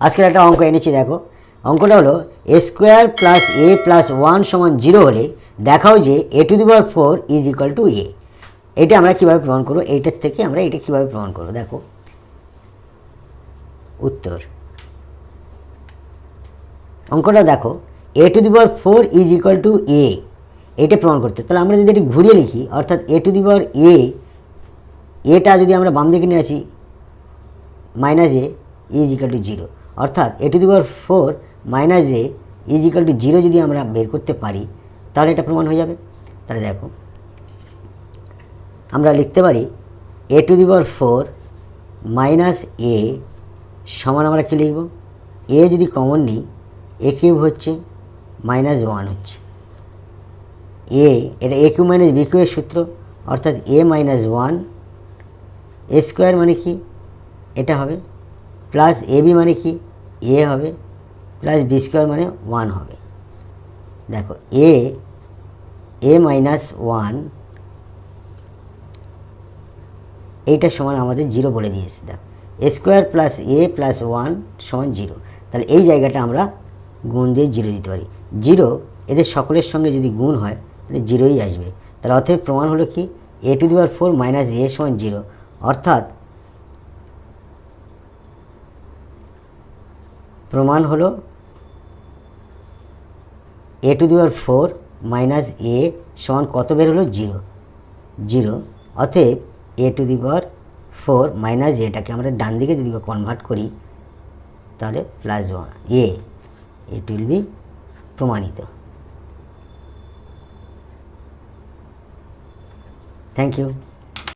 আজকের একটা অঙ্ক এনেছি, দেখো। অঙ্কটা হলো A square plus A plus one সমান জিরো হলে দেখাও যে A to the power four is equal to A এটা আমরা কীভাবে প্রমাণ করব? এইটার থেকে আমরা এটা কীভাবে প্রমাণ করব? দেখো। উত্তর। অঙ্কটা দেখো। A to the power four is equal to A এটা প্রমাণ করতে। তাহলে আমরা যদি এটি ঘুরিয়ে লিখি, অর্থাৎ এ টু দি পাওয়ার এ এটা যদি আমরা বাম দিকে নিয়ে আসি minus A is equal to zero অর্থাৎ A to the power four minus A is equal to zero যদি আমরা বের করতে পারি, তাহলে এটা প্রমাণ হয়ে যাবে। তাহলে দেখো, আমরা লিখতে পারি A to the power four minus A সমান আমরা কী লিখব? এ যদি কমন নিই এ কিউব হচ্ছে মাইনাস ওয়ান হচ্ছে। এ এটা A cube minus B cube এর সূত্র, অর্থাৎ A minus one A square মানে কি? এটা হবে। প্লাস এ বি মানে কি? এ হবে প্লাস বি স্কোয়ার মানে ওয়ান হবে। দেখো, এ এ মাইনাস ওয়ান, এইটা সমান আমাদের জিরো বলে দিয়েছে, দেখো। A square plus A plus one সমান জিরো। তাহলে এই জায়গাটা আমরা গুণ দিয়ে জিরো দিতে পারি। জিরো, এদের সকলের সঙ্গে যদি গুণ হয়, তাহলে জিরোই আসবে। তাহলে অতএব প্রমাণ হলো কি? A to the power four minus A সমান জিরো। অর্থাৎ প্রমাণ হলো A to the power four minus A সমান কত বের হলো? জিরো জিরো অতএব A to the power four minus এটাকে আমরা ডান দিকে যদি কনভার্ট করি, তাহলে plus one A it will be প্রমাণিত। Thank you